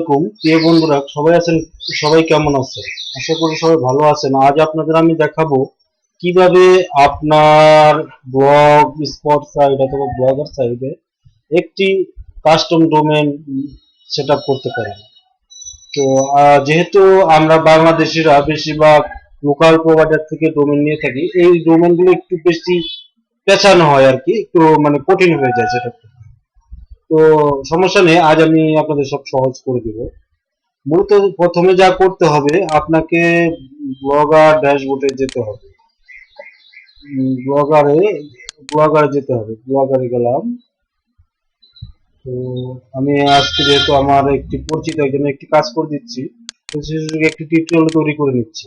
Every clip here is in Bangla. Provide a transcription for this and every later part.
আসসালামাইকুম প্রিয় বন্ধুরা, সবাই আছেন? সবাই কেমন আছে আশা করি সবাই ভালো আছেন। আজ আপনাদের আমি দেখাবো কীভাবে আপনার ব্লগ স্পট সাইট অথবা ব্লগার সাইটে একটি কাস্টম ডোমেন সেট করতে পারেন। তো যেহেতু আমরা বাংলাদেশিরা বেশিরভাগ লোকাল প্রোভাইডার থেকে ডোমেন নিয়ে থাকি, এই ডোমেনগুলো একটু বেশি পেঁচানো হয় আর কি, একটু মানে কঠিন হয়ে যায় সেটা তো সমস্যা নেই, আজ আমি আপনাদের সব সহজ করে দিব। মূলত প্রথমে যা করতে হবে, আপনাকে ব্লগার ড্যাশবোর্ডে যেতে হবে। ব্লগারে ব্লগারে যেতে হবে, ব্লগারে গেলাম। তো আমি আজকে যেহেতু আমার একটি পরিচিত একজন একটি কাজ করে দিচ্ছি একটি টিউটোরিয়াল তৈরি করে নিচ্ছি।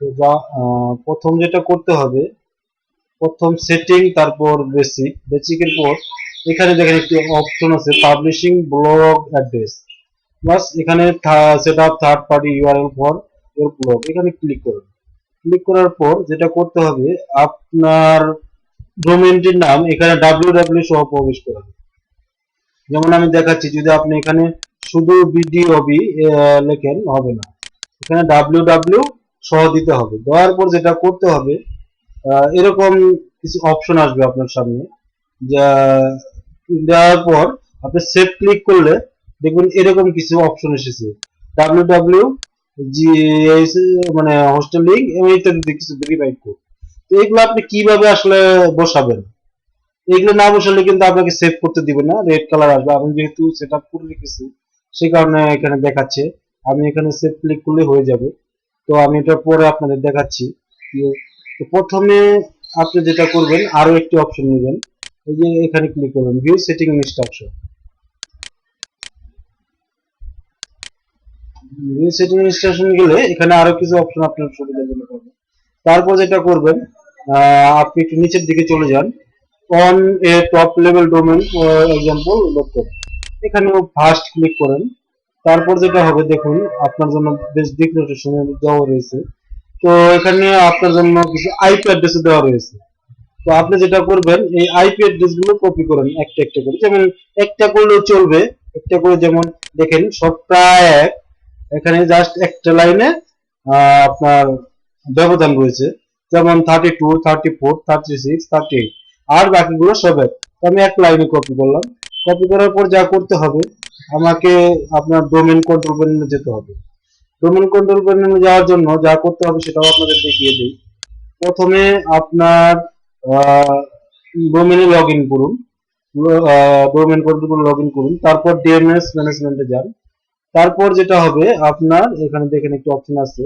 তো যা প্রথম যেটা করতে হবে, প্রথম সেটিং, তারপর বেসিক বেসিকের পর এখানে দেখেন একটি অপশন আছে পাবলিশিং ব্লগ অ্যাড্রেস বাস এখানে set up third party URL for your blog এখানে ক্লিক করুন। ক্লিক করার পর যেটা করতে হবে, আপনার ডোমেনটির নাম এখানে ডাব্লিউ ডাব্লিউ সহ প্রবেশ করুন যেমন আমি দেখাচ্ছি, যদি আপনি এখানে শুধু বিডিওবি লেখেন, হবে না। এখানে ডাব্লিউ ডাব্লিউ সহ দিতে হবে। দেওয়ার পর যেটা করতে হবে এরকম কিছু অপশন আসবে আপনার সামনে। যা দেওয়ার পর আপনি সেভ ক্লিক করলে দেখবেন এরকম কিছু অপশন এসেছে। ডাব্লিউ ডাব্লিউ জি মানে হোস্টেল লিঙ্ক এবং ইত্যাদি কিছু ভেরিফাইড কোড তো এগুলো আপনি কীভাবে আসলে বসাবেন? এগুলো না বসালে কিন্তু আপনাকে সেভ করতে দিবে না রেড কালার আসবে। আমি যেহেতু সেট আপ করে রেখেছি সেই কারণে এখানে দেখাচ্ছে। আমি এখানে সেভ ক্লিক করলে হয়ে যাবে। তো আমি এটা পরে আপনাদের দেখাচ্ছি। তো প্রথমে আপনি যেটা করবেন আরও একটি অপশন নেবেন। এই যে এখানে ক্লিক করবেন view setting instruction view setting instruction গেলে এখানে আরও কিছু অপশন আপনার হবে তারপর যেটা করবেন আপনি একটু নিচের দিকে চলে যান। On a top level domain example dot এখানেও ফার্স্ট ক্লিক করেন। তারপর যেটা হবে, দেখুন, আপনার জন্য বেশ দিক দেওয়া রয়েছে। তো এখানে আপনার জন্য কিছু আইপি অ্যাড্রেস দেওয়া রয়েছে। তো আপনি যেটা করবেন, এই আইপি অ্যাড্রেসগুলো কপি করেন, একটা একটা করে। যেমন একটা করলেও চলবে, একটা করে যেমন দেখেন, সব প্রায় এক। এখানে জাস্ট একটা লাইনে আপনার ব্যবধান রয়েছে। যেমন thirty two thirty four thirty six thirty eight আর বাকিগুলো সব এক। আমি এক লাইনে কপি করলাম। কপি করার পর যা করতে হবে, আমাকে আপনার ডোমেন কন্ট্রোল প্যানেলে যেতে হবে। ডোমেন কন্ট্রোল প্যানেলে যাওয়ার জন্য যা করতে হবে সেটাও আপনাদের দেখিয়ে দিই। প্রথমে আপনার ডোমেনে লগ ইন করুন। ডোমেন কন্ট্রোল লগ ইন করুন। তারপর ডিএনএস ম্যানেজমেন্টে যান। তারপর যেটা হবে, আপনার এখানে দেখেন একটি অপশন আছে।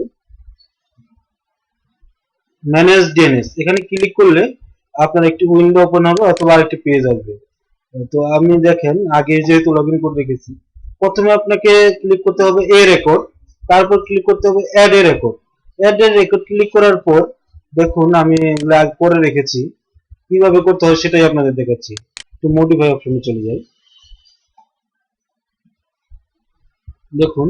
ম্যানেজ ডিএনএস এখানে ক্লিক করলে আপনার একটি উইন্ডো ওপেন হবে অথবা আরেকটি পেজ আসবে। তো আমি দেখেন, আগে যেহেতু লগ ইন করে রেখেছি, প্রথমে আপনাকে ক্লিক করতে হবে এ রেকর্ড তারপর ক্লিক করতে হবে add A record add A record click করার পর দেখুন, আমি এগুলো আগে করে রেখেছি। কীভাবে করতে হয় সেটাই আপনাদের দেখাচ্ছি। একটু মডিফাই অপশনে চলে যাই। দেখুন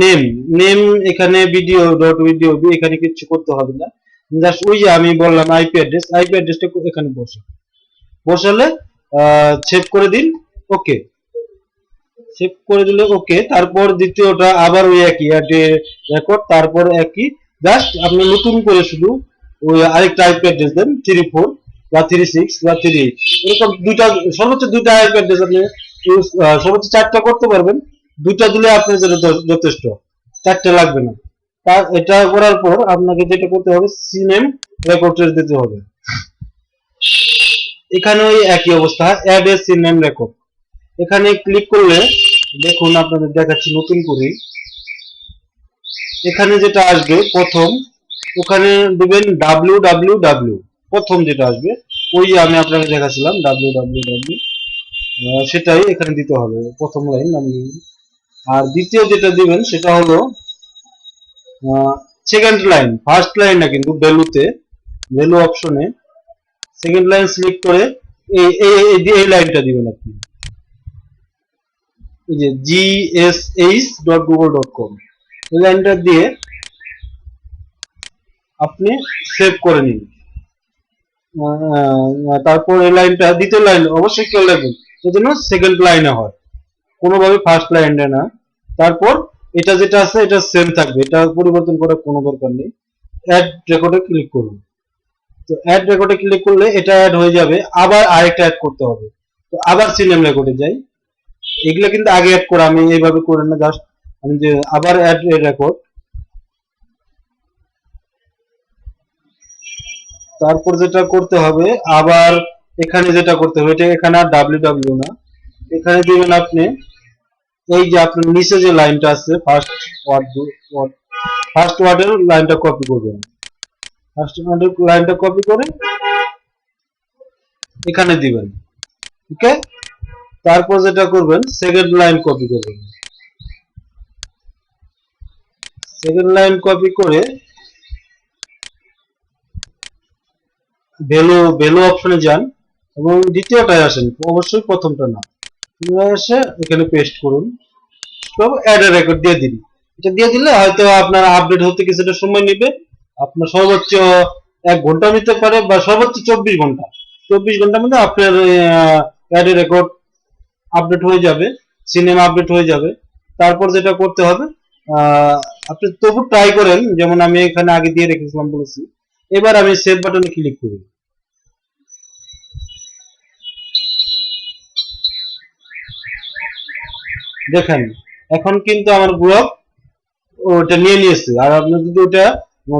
নেম নেম এখানে ভিডিও ডট ভিডিও এখানে কিছু করতে হবে না। জাস্ট ওই যে আমি বললাম আইপি অ্যাড্রেস আইপি অ্যাড্রেসটা এখানে বসে। বসালে সেভ করে দিন ওকে সেভ করে দিলে ওকে তারপর দ্বিতীয়টা আবার ওই একই রেকর্ড তারপর একই জাস্ট আপনি নতুন করে শুধু ওই আরেকটা আইপি অ্যাড্রেস দেন থ্রি ফোর বা থ্রি সিক্স বা থ্রি এইট এরকম দুইটা, সর্বোচ্চ দুইটা আইপি অ্যাড্রেস আপনি সর্বোচ্চ চারটা করতে পারবেন। দুইটা দিলে আপনার জন্য যথেষ্ট। চারটে লাগবে না। তার এটা করার পর আপনাকে যেটা করতে হবে সিনেম রেকর্ড দিতে হবে। এখানে ওই একই অবস্থা অ্যাড এ সিনেম রেকর্ড এখানে ক্লিক করলে দেখুন আপনাদের দেখাচ্ছি নতুন করে। এখানে যেটা আসবে প্রথম, ওখানে দিবেন ডাব্লিউ ডাব্লিউ ডাব্লিউ প্রথম যেটা আসবে, ওই আমি আপনাকে দেখাচ্ছিলাম ডাব্লিউ ডাব্লিউ ডাব্লিউ সেটাই এখানে দিতে হবে, প্রথম লাইন আমি আর দ্বিতীয় যেটা দিবেন, সেটা হলো সেকেন্ড লাইন ফার্স্ট লাইন না কিন্তু ভ্যালুতে value option second line select করে এই এই লাইনটা দিবেন আপনি। এই যে gsh dot Google dot com লাইনটা দিয়ে আপনি সেভ করে নিন। তারপর এই লাইনটা দ্বিতীয় লাইন অবশ্যই লাগবে এই জন্য সেকেন্ড লাইনে হয়। কোনোভাবে ফার্স্ট লাইনে না। তারপর এটা যেটা আছে, এটা সেম থাকবে। এটা পরিবর্তন করার কোনো দরকার নেই। অ্যাড রেকর্ডে ক্লিক করুন। তো অ্যাড রেকর্ডে ক্লিক করলে এটা অ্যাড হয়ে যাবে। আবার আরেকটা অ্যাড করতে হবে। তো আবার সিনেম রেকর্ডে যাই। এগুলো কিন্তু আগে অ্যাড করা, আমি এইভাবে করে না জাস্ট আমি যে আবার অ্যাড রেকর্ড তারপর যেটা করতে হবে, আবার এখানে যেটা করতে হবে, এটা এখানে আর ডাব্লিউ ডাব্লিউ না, এখানে দিবেন আপনি, এই যে আপনার নিচে যে লাইনটা আছে ফার্স্ট ওয়ার্ড ফার্স্ট ওয়ার্ডের লাইনটা কপি করবেন। ফার্স্ট ওয়ার্ডের লাইনটা কপি করে এখানে দিবেন ওকে তারপর যেটা করবেন সেকেন্ড লাইন কপি করবেন। সেকেন্ড লাইন কপি করে ভ্যালু ভ্যালু অপশনে যান এবং দ্বিতীয়টায় আসেন। অবশ্যই প্রথমটা না। এসে এখানে পেস্ট করুন। সব অ্যাড রেকর্ড দিয়ে দিন। এটা দিয়ে দিলে হয়তো আপনার আপডেট হতে কিছুটা সময় নেবে। আপনার সর্বোচ্চ এক ঘণ্টা নিতে পারে বা সর্বোচ্চ চব্বিশ ঘণ্টা। চব্বিশ ঘণ্টার মধ্যে আপনার অ্যাড রেকর্ড আপডেট হয়ে যাবে। সিনেমা আপডেট হয়ে যাবে। তারপর যেটা করতে হবে আপনি তবু ট্রাই করেন, যেমন আমি এখানে আগে দিয়ে রেখেছিলাম বলেছি। এবার আমি সেভ বাটনে ক্লিক করি। দেখেন, এখন কিন্তু আমার গ্রুপ ওটা নিয়ে নিয়েছে। আর আপনি যদি ওটা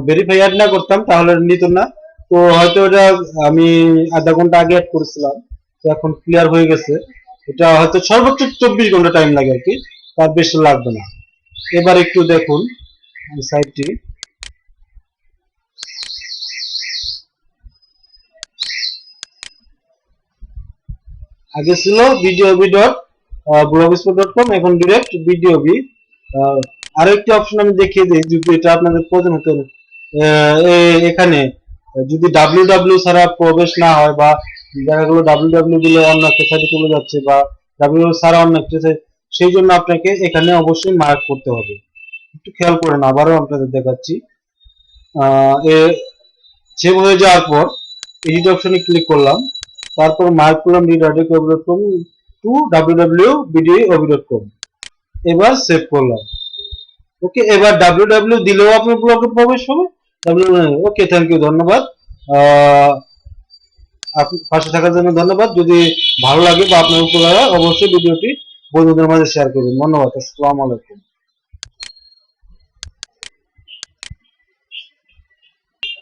ভেরিফাই অ্যাড না করতাম, তাহলে নিত না। তো হয়তো ওটা আমি আধা ঘণ্টা আগে অ্যাড করেছিলাম। তো এখন ক্লিয়ার হয়ে গেছে। এটা হয়তো সর্বোচ্চ চব্বিশ ঘণ্টা টাইম লাগে আর কি। তার বেশি লাগবে না। এবার একটু দেখুন সাইটটি আগে ছিল ভিডিওবি ডট ব্লগস্পট ডট কম এখন ডিরেক্ট ভিডিওবি আরও একটি অপশন আমি দেখিয়ে দিই যদি এটা আপনাদের প্রয়োজন হতে। এখানে যদি ডাব্লিউ ডাব্লিউ ছাড়া প্রবেশ না হয় বা দেখা গেলো ডাব্লিউ ডাব্লিউ দিলে অন্য একটা সাইডে চলে যাচ্ছে বা ডাব্লিউ ছাড়া অন্য একটা site, সেই জন্য আপনাকে এখানে অবশ্যই মার্ক করতে হবে। একটু খেয়াল করেন আবারও আপনাদের দেখাচ্ছি। সেভ হয়ে যাওয়ার পর এডিট অপশনে ক্লিক করলাম। তারপর মার্ক করলাম www.com টু www.bdob.com এবার সেভ করলাম। ওকে এবার www দিলেও আপনার ব্লগে প্রবেশ হবে। ওকে থ্যাংক ইউ ধন্যবাদ। পাশে থাকার জন্য ধন্যবাদ। যদি ভালো লাগে বা আপনার উপকার অবশ্যই ভিডিওটি বন্ধুদের মাঝে শেয়ার করবেন। ধন্যবাদ আসসালামু আলাইকুম।